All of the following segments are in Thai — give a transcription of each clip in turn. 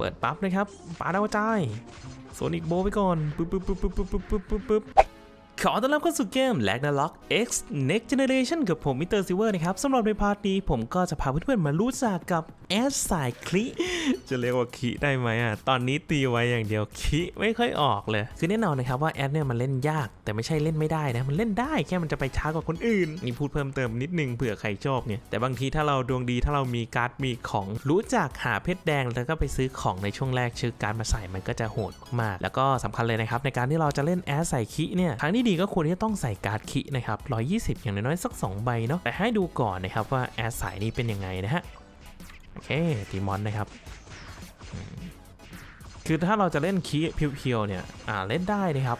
เปิดปั๊บนะครับปาดาวกจายโซนิกโบไปก่อนปึ๊บปึ๊บปึ๊บปึ๊บปึ๊บปึ๊บปึ๊บ ขอต้อนรับเข้าสู่เกม l a g n a r o k X Next Generation กับผมมิเตอร์ซิเวอร์นะครับสำหรับในพาร์ทนี้ผมก็จะพาเพื่อนๆมารู้จักกับแอสสายคลิจะเรียกว่าคิได้ไหมอะ ตอนนี้ตีไว้อย่างเดียวคิไม่ค่อยออกเลย คือแน่นอนนะครับว่าแอดเนี่ยมันเล่นยาก แต่ไม่ใช่เล่นไม่ได้นะ มันเล่นได้แค่มันจะไปช้ากว่าคนอื่น นี่พูดเพิ่มเติมนิดนึงเผื่อใครชอบเนี่ย แต่บางทีถ้าเราดวงดีถ้าเรามีการ์ดมีของรู้จักหาเพชรแดงแล้วก็ไปซื้อของในช่วงแรกชื่อการดมาใส่มันก็จะโหดมาก แล้วก็สำคัญเลยนะครับในการที่เราจะเล่นแอดใส่คิเนี่ยทางที่ดีก็ควรที่จะต้องใส่การ์ดคินะครับ 120 อย่างน้อยๆสัก 2 ใบเนาะ แต่ให้ดูก่อนนะครับว่าแอดสายนี้เป็นยังไงนะฮะ โอเคตีมอนนะครับ คือถ้าเราจะเล่นคีเพียวๆเนี่ยอ่าเล่นได้นะครับ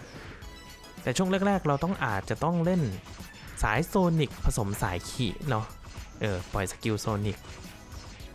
แต่ช่วงแรกๆ เราต้องอาจจะต้องเล่นสายโซนิกผสมสายขีเนาะ เออปล่อยสกิลโซนิก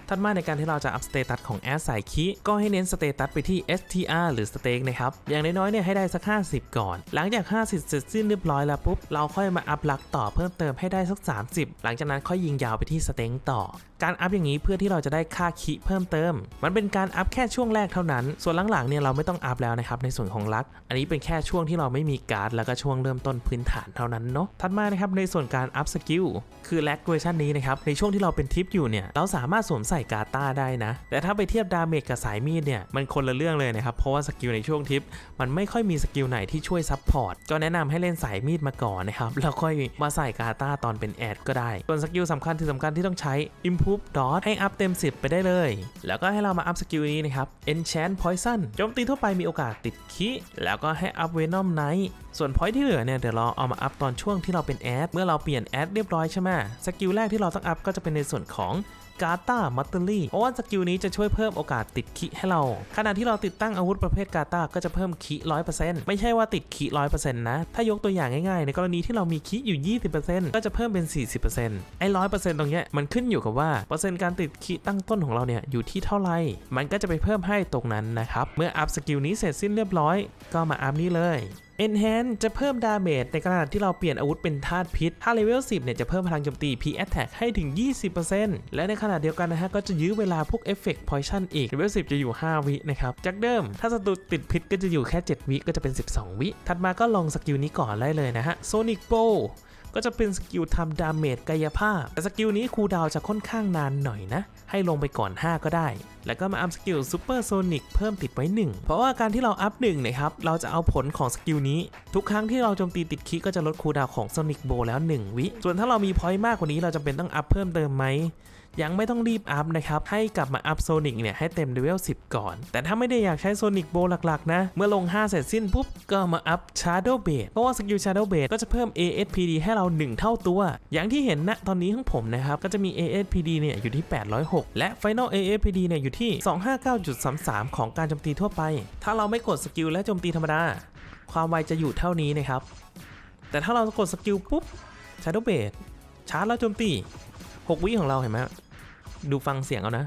ถัดมาในการที่เราจะอัพสเตตัสของแอสสายคีก็ให้เน้นสเตตัสไปที่ STR หรือสเต็กนะครับ อย่างน้อยๆเนี่ยให้ได้สัก 50 ก่อน หลังจาก 50 เสร็จสิ้นเรียบร้อยแล้วปุ๊บ เราค่อยมาอัพลักต่อเพิ่มเติมให้ได้สัก 30 หลังจากนั้นค่อยยิงยาวไปที่สเต็งต่อ การอัพอย่างนี้เพื่อที่เราจะได้ค่าคิเพิ่มเติม มันเป็นการอัพแค่ช่วงแรกเท่านั้น ส่วนหลังๆเนี่ยเราไม่ต้องอัพแล้วนะครับในส่วนของลัก อันนี้เป็นแค่ช่วงที่เราไม่มีการ์ดแล้วก็ช่วงเริ่มต้นพื้นฐานเท่านั้นเนาะ ถัดมานะครับในส่วนการอัพสกิลคือแลกเวอร์ชันนี้นะครับในช่วงที่เราเป็นทิปอยู่เนี่ยเราสามารถสวมใส่ส่กาตาได้นะ แต่ถ้าไปเทียบดาเมจกับสายมีดเนี่ย มันคนละเรื่องเลยนะครับ เพราะว่าสกิลในช่วงทิป มันไม่ค่อยมีสกิลไหนที่ช่วยซับพอร์ต ก็แนะนำให้เล่นสายมีดมาก่อนนะครับ แล้วค่อยมาใส่กาตาตอนเป็นแอดก็ได้ ส่วนสกิลสำคัญที่สำคัญที่ต้องใช้ Improve Dot ให้อัพเต็ม 10 ไปได้เลย แล้วก็ให้เรามาอัพสกิลนี้นะครับ Enchant Poison โจมตีทั่วไปมีโอกาสติดคีแล้วก็ให้อัพ Venom Knight ส่วนพอยที่เหลือเนี่ยเดี๋ยวเราเอามาอัพตอนช่วงที่เราเป็นแอดเมื่อเราเปลี่ยนแอดเรียบร้อยใช่ไหมสกิลแรกที่เราต้องอัพก็จะเป็นในส่วนของ กาตามัตเตอรี่เพราะว่าสกิลนี้จะช่วยเพิ่มโอกาสติดคิให้เรา ขณะที่เราติดตั้งอาวุธประเภทกาตาก็จะเพิ่มคิ100%ไม่ใช่ว่าติดคิ100%นต์นะ ถ้ายกตัวอย่างง่ายๆ ในกรณีที่เรามีคิอยู่ 20%ก็จะเพิ่มเป็น 40%ไอ้100%ตรงเนี้ยมันขึ้นอยู่กับว่าเปอร์เซ็นต์การติดคิตั้งต้นของเราเนี่ยอยู่ที่เท่าไหร่มันก็จะไปเพิ่มให้ตรงนั้นนะครับเมื่ออัพสกิลนี้เสร็จสิ้นเรียบร้อย ก็มาอัพนี้เลย Enhance จะเพิ่มดาเมจในขณะที่เราเปลี่ยนอาวุธเป็นธาตุพิษ ถ้าเลเวล 10 เนี่ยจะเพิ่มพลังโจมตี P Attack ให้ถึง 20%และในขณะเดียวกันนะฮะก็จะยื้อเวลาพวกเอฟเฟกต์ Poison อีก เลเวล 10 จะอยู่ 5 วินะครับ จากเดิม ถ้าศัตรูติดพิษก็จะอยู่แค่ 7 วิก็จะเป็น 12 วิ ถัดมาก็ลองสกิลนี้ก่อนได้เลยนะฮะ Sonic Bow ก็จะเป็นสกิลทำดาเมจกายภาพ แต่สกิลนี้คูดาวจะค่อนข้างนานหน่อยนะ ให้ลงไปก่อน 5 ก็ได้ แล้วก็มาอัพสกิลซูเปอร์โซนิกเพิ่มติดไว้ 1 เพราะว่าการที่เราอัพ1นะครับ เราจะเอาผลของสกิลนี้ ทุกครั้งที่เราโจมตีติดคิก็จะลดคูดาวของโซนิกโบแล้ว 1 วิ ส่วนถ้าเรามีพอยต์มากกว่านี้เราจะเป็นต้องอัพเพิ่มเติมไหม ยังไม่ต้องรีบอัพนะครับ ให้กลับมาอัพโซนิกเนี่ยให้เต็มเลเวล10 ก่อน แต่ถ้าไม่ได้อยากใช้โซนิกโบหลักๆ นะ เมื่อลง 5 เสร็จสิ้นปุ๊บ ก็มาอัพ Shadow b a s e เพราะว่าสกิล Shadow b a s e ก็จะเพิ่ม ASPD ให้เรา 1 เท่าตัว อย่างที่เห็นนะตอนนี้ของผมนะครับ ก็จะมี ASPD เนี่ยอยู่ที่ 806 และ Final ASPD เนี่ยอยู่ที่ 259.33 ของการโจมตีทั่วไป ถ้าเราไม่กดสกิลและโจมตีธรรมดาความไวจะอยู่เท่านี้นะครับ แต่ถ้าเรากดสกิลปุ๊บ Shadow b a s e ชาร์จแล้วโจมตี 6 วิของเราเห็นไหม ดูฟังเสียงเอานะ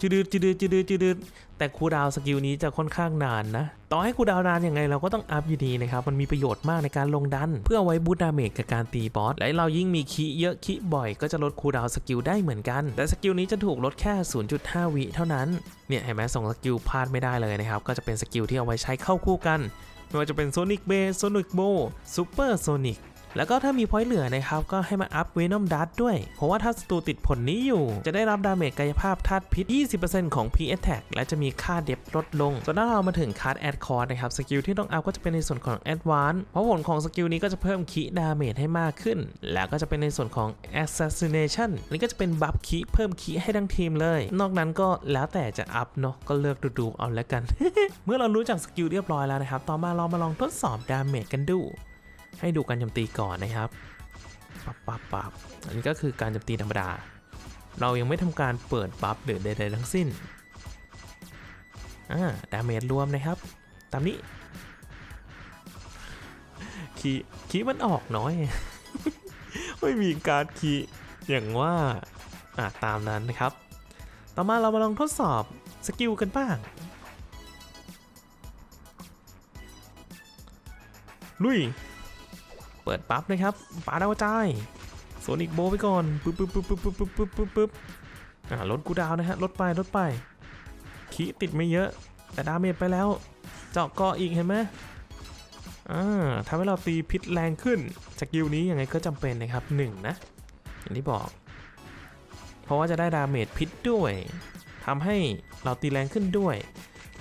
จืดจืดจืดจืดแต่คูดาวสกิลนี้จะค่อนข้างนานนะ ต่อให้คูดาวนานยังไงเราก็ต้องอัพอยู่ดีนะครับ มันมีประโยชน์มากในการลงดัน เพื่อไว้บูตดาเมจกับการตีบอส และเรายิ่งมีคีเยอะคีบ่อย ก็จะลดคูดาวสกิลได้เหมือนกัน แต่สกิลนี้จะถูกลดแค่ 0.5 วิเท่านั้น เนี่ยเห็นไหมส่งสกิลพลาดไม่ได้เลยนะครับ ก็จะเป็นสกิลที่เอาไว้ใช้เข้าคู่กัน ไม่ว่าจะเป็นโซนิกเบสโซนิกโบซูเปอร์โซนิก แล้วก็ถ้ามีพอยต์เหลือนะครับก็ให้มาอัพเวนอมดัตด้วย เพราะว่าถ้าศัตรูติดผลนี้อยู่ จะได้รับดาเมจกายภาพธาตุพิษ 20%ของ P Attack และจะมีค่าเดฟลดลง ส่วนถ้าเรามาถึงคาร์ดแอดคอร์นะครับสกิลที่ต้องอัพก็จะเป็นในส่วนของ Advance เพราะผลของสกิลนี้ก็จะเพิ่มคีดาเมจให้มากขึ้น แล้วก็จะเป็นในส่วนของ Assassination นนี้ก็จะเป็นบัฟคีเพิ่มคีให้ทั้งทีมเลย นอกนั้นก็แล้วแต่จะอัพเนาะก็เลือกดูๆเอาแล้วกัน เมื่อเรารู้จักสกิลเรียบร้อยแล้วนะครับ ต่อมาเรามาลองทดสอบดาเมจกันดู ให้ดูการโจมตีก่อนนะครับปับปับปับอันนี้ก็คือการโจมตีธรรมดา เรายังไม่ทำการเปิดบัฟหรือใดๆทั้งสิ้นอ่าดาเมจรวมนะครับ ตามนี้คีคีมันออกน้อย ไม่มีการคีอย่างว่าอ่าตามนั้นนะครับ ต่อมาเรามาลองทดสอบสกิลกันบ้าง ลุย เปิดปั๊บนะครับปาดาวกระจายโซนิกโบไปก่อนปึ๊บปึ๊บปึ๊บปึ๊บปึ๊บปึ๊บปึ๊บปึ๊บอ่าลดกูดาวนะฮะลดไปลดไปขีติดไม่เยอะ แต่ดาเมจไปแล้ว เจาะเกาะอีกเห็นไหมอ่าทำให้เราตีพิษแรงขึ้นสกิลนี้ยังไงก็จำเป็นนะครับหนึ่งนะอย่างที่บอก เพราะว่าจะได้ดาเมจพิษด้วยทำให้เราตีแรงขึ้นด้วย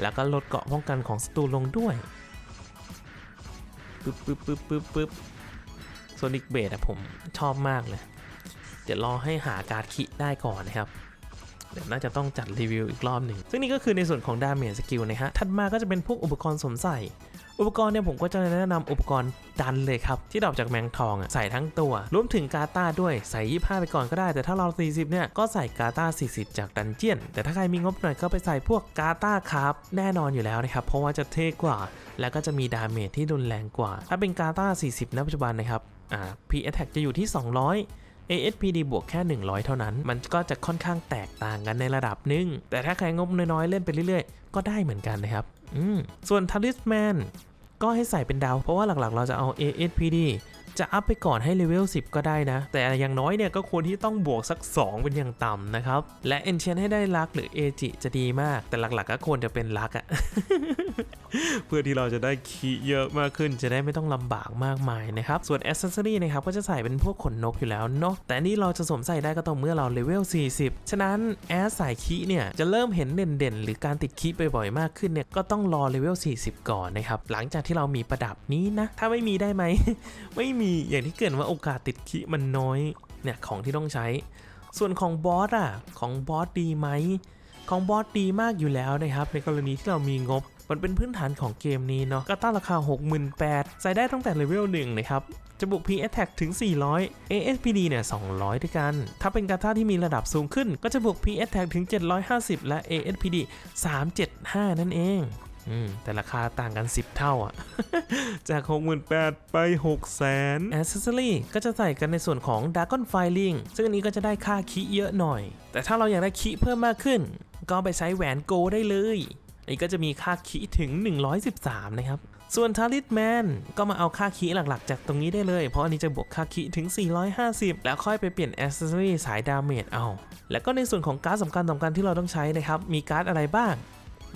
แล้วก็ลดเกาะป้องกันของศัตรูลงด้วยปึ๊บปึ๊บปึ๊บปึ๊บปึ๊บ โซนิกเบดอะผมชอบมากเลย เดี๋ยวรอให้หาการ์ดคิได้ก่อนนะครับเดี๋ยวน่าจะต้องจัดรีวิวอีกรอบหนึ่ง ซึ่งนี่ก็คือในส่วนของดาเมจสกิลนะฮะ ถัดมาก็จะเป็นพวกอุปกรณ์สวมใส่ อุปกรณ์เนี่ยผมก็จะแนะนำอุปกรณ์ดันเลยครับ ที่ดรอกจากแมงทองอะใส่ทั้งตัวรวมถึงกาตาด้วยใส่25ไปก่อนก็ได้ แต่ถ้าเรา 40 เนี่ย ก็ใส่กาตา40 จากดันเจียน แต่ถ้าใครมีงบหน่อยก็ไปใส่พวกกาตาครับแน่นอนอยู่แล้วนะครับ เพราะว่าจะเท่กว่า แล้วก็จะมีดาเมจที่รุนแรงกว่า ถ้าเป็นกาตา40ณปัจจุบันนะครับอ่า P attack จะอยู่ที่ 200 ASPD บวกแค่ 100 เท่านั้น มันก็จะค่อนข้างแตกต่างกันในระดับหนึ่ง แต่ถ้าใครงบน้อยๆ เล่นไปเรื่อยๆ ก็ได้เหมือนกันนะครับ อืม ส่วน Talisman ก็ให้ใส่เป็นดาว เพราะว่าหลักๆ เราจะเอา ASPD จะอัพไปก่อนให้เลเวล 10 ก็ได้นะ แต่อย่างน้อยเนี่ยก็ควรที่ต้องบวกสัก 2 เป็นอย่างต่ำนะครับ และ Enchant ให้ได้ลักหรือเอจิจะดีมาก แต่หลักๆก็ควรจะเป็นลักอะเพื่อที่เราจะได้คีเยอะมากขึ้นจะได้ไม่ต้องลำบากมากมายนะครับ ส่วนอ c เซ s ซอรี่นะครับก็จะใส่เป็นพวกขนนกอยู่แล้วเนาะแต่นี่เราจะสวมใส่ได้ก็ต่อเมื่อเราเลเวล 40 ฉะนั้นแอสสายคีเนี่ยจะเริ่มเห็นเด่นๆ หรือการติดคีย์บ่อยๆมากขึ้นเนี่ยก็ต้องรอเลเวล 40 ก่อนนะครับหลังจากที่เรามีประดับนี้นะถ้าไม่มีได้ไหมไม่มีอย่างที่เกิดว่าโอกาสติดคิมันน้อยเนี่ยของที่ต้องใช้ ส่วนของบอสอะของบอสดีไหมของบอสดีมากอยู่แล้วนะครับ ในกรณีที่เรามีงบ มันเป็นพื้นฐานของเกมนี้เนาะก็ตั้งราคา 68,000ใส่ได้ตั้งแต่เลเวล1นะครับจะบุก P Attack ถึง 400 ASPD เนี่ย 200 ด้วยกัน ถ้าเป็นกาตาที่มีระดับสูงขึ้น ก็จะบุก P Attack ถึง 750 และ ASPD 375 นั่นเอง อืมแต่ราคาต่างกัน 10 เท่าอะจาก 68,000 ไป 600,000 Accessory ก็จะใส่กันในส่วนของ Dragon Filing ซึ่งอันนี้ก็จะได้ค่าคิเยอะหน่อย แต่ถ้าเราอยากได้คิเพิ่มมากขึ้น ก็ไปใช้แหวนโกได้เลยอันนี้ก็จะมีค่าคิถึง 113 นะครับ ส่วนทาริสแมนก็มาเอาค่าคีย์หลักๆ จากตรงนี้ได้เลย เพราะอันนี้จะบวกค่าคีย์ถึง 450 แล้วค่อยไปเปลี่ยนอ c เซ s s o r y สายดาเมจเอา แล้วก็ในส่วนของการ์ดสำคัญสำคัญที่เราต้องใช้นะครับ มีการ์ดอะไรบ้าง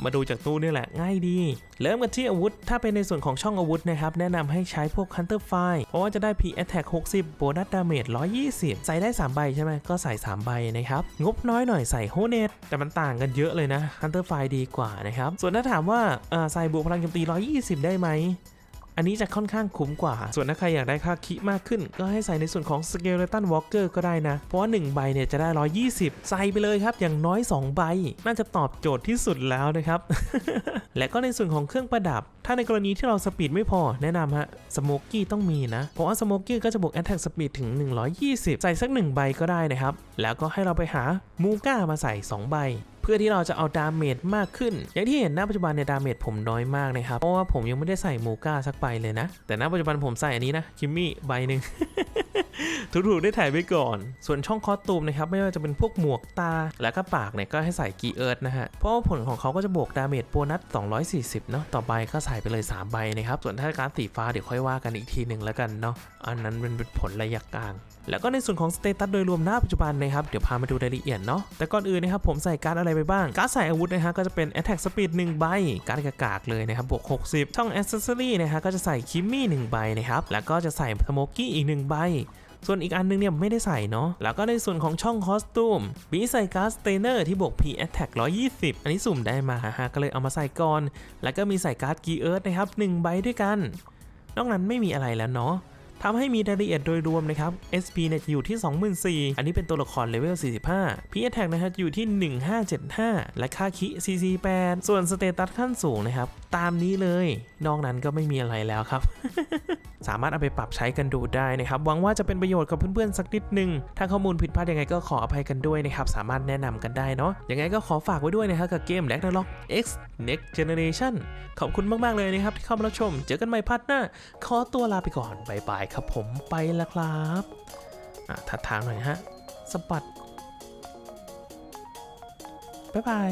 มาดูจากตู้นี่แหละง่ายดี เริ่มกันที่อาวุธ ถ้าเป็นในส่วนของช่องอาวุธนะครับ แนะนำให้ใช้พวก Hunter File เพราะว่าจะได้ P Attack 60โบนัสดาเมจ120 ใส่ได้ 3 ใบใช่ไหมก็ใส่ 3 ใบนะครับ งบน้อยหน่อยใส่ h o n e t แต่มันต่างกันเยอะเลยนะ Hunter File ดีกว่านะครับ ส่วนถ้าถามว่าใส่บวกพลังโจมตี 120 ได้ไหม อันนี้จะค่อนข้างคุ้มกว่า ส่วนถ้าใครอยากได้ค่าคิมากขึ้น ก็ให้ใส่ในส่วนของ Skeleton Walker ก็ได้นะ เพราะว่า 1 ใบเนี่ยจะได้ 120 ใส่ไปเลยครับ อย่างน้อย 2 ใบ น่าจะตอบโจทย์ที่สุดแล้วนะครับ และก็ในส่วนของเครื่องประดับ ถ้าในกรณีที่เราสปีดไม่พอแนะนำฮะสโมกกี้ต้องมีนะ เพราะว่าสโมกกี้ก็จะบวก Attack Speed ถึง 120 ใส่สัก 1 ใบก็ได้นะครับ แล้วก็ให้เราไปหามูก้ามาใส่ 2 ใบ เพื่อที่เราจะเอาดาเมจมากขึ้น อย่างที่เห็นณปัจจุบันเนี่ยดาเมจผมน้อยมากนะครับ เพราะว่าผมยังไม่ได้ใส่มูก้าสักใบเลยนะ แต่ณปัจจุบันผมใส่อันนี้นะคิมมี่ใบหนึ่งถูกๆได้ถ่ายไว้ก่อน ส่วนช่องคอสตูมนะครับไม่ว่าจะเป็นพวกหมวกตา และก็ปากเนี่ยก็ให้ใส่กีเอิร์ธนะฮะ เพราะว่าผลของเขาก็จะบวกดาเมจโบนัส 240 เนาะต่อใบก็ใส่ไปเลย 3 ใบนะครับ ส่วนถ้าการสีฟ้าเดี๋ยวค่อยว่ากันอีกทีหนึ่งแล้วกันเนาะ อันนั้นเป็นผลระยะกลาง แล้วก็ในส่วนของสเตตัสโดยรวมหน้าปัจจุบันนะครับ เดี๋ยวพามาดูรายละเอียดเนาะ แต่ก่อนอื่นนะครับผมใส่การอะไรไปบ้าง การ์ดใส่อาวุธนะฮะก็จะเป็น Attack Speed 1ใบ การ์ดกากเลยนะครับบวก 60 ช่อง Accessory นะฮะก็จะใส่คิมมี่1ใบนะครับ แล้วก็จะใส่สโมกี้อีก1ใบส่วนอีกอันนึงเนี่ยไม่ได้ใส่เนาะ แล้วก็ในส่วนของช่องคอสตูมมีใส่การ์ดสเตเนอร์ที่บวก P Attack 120 อันนี้สุ่มได้มาฮะก็เลยเอามาใส่ก่อน แล้วก็มีใส่การ์ดกีเอิร์ธนะครับ1ใบด้วยกัน นอกนั้นไม่มีอะไรแล้วเนาะ ทำให้มีรายละเอียดโดยรวมนะครับ SP เนี่ยจะอยู่ที่ 24,000อันนี้เป็นตัวละครเลเวล 45 P Attack นะครับอยู่ที่ 1575 และค่าคิ CC8 ส่วนสเตตัสขั้นสูงนะครับ ตามนี้เลย นอกนั้นก็ไม่มีอะไรแล้วครับ สามารถเอาไปปรับใช้กันดูได้นะครับ หวังว่าจะเป็นประโยชน์กับเพื่อนๆสักนิดหนึ่งถ้าข้อมูลผิดพลาดยังไงก็ขออภัยกันด้วยนะครับ สามารถแนะนำกันได้เนาะ ยังไงก็ขอฝากไว้ด้วยนะครับกับเกม Ragnarok X Next Generation ขอบคุณมากๆเลยนะครับที่เข้ามารับชม เจอกันใหม่พาร์ทหน้า ขอตัวลาไปก่อนบายบายครับผมไปแล้วครับอะทัดทางหน่อยฮะสะบัดบ๊ายบาย